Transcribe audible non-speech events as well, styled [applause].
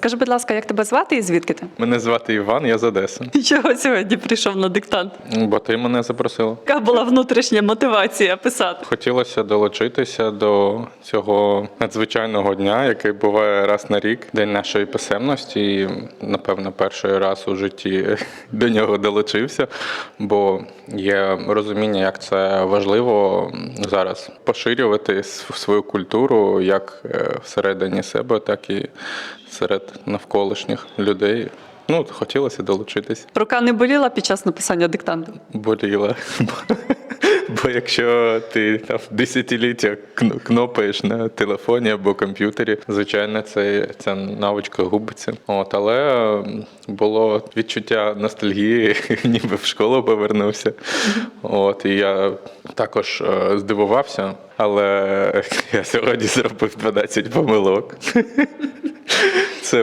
Скажи, будь ласка, як тебе звати і звідки ти? Мене звати Іван, я з Одеси. Чого сьогодні прийшов на диктант? Бо ти мене запросила. Яка була внутрішня мотивація писати? Хотілося долучитися до цього надзвичайного дня, який буває раз на рік, день нашої писемності. І, напевно, перший раз у житті [laughs] до нього долучився, бо є розуміння, як це важливо зараз поширювати свою культуру як е, всередині себе, так і серед навколишніх людей. Ну, хотілося долучитись. Рука не боліла під час написання диктанту? боліла. Бо- якщо ти там десятиліття кн- кнопаєш на телефоні або комп'ютері, звичайно, це, ця навичка губиться. От, але було відчуття ностальгії, [laughs] ніби в школу повернувся. От, і я також е, здивувався, але [laughs] я сьогодні зробив 12 помилок. [laughs] Це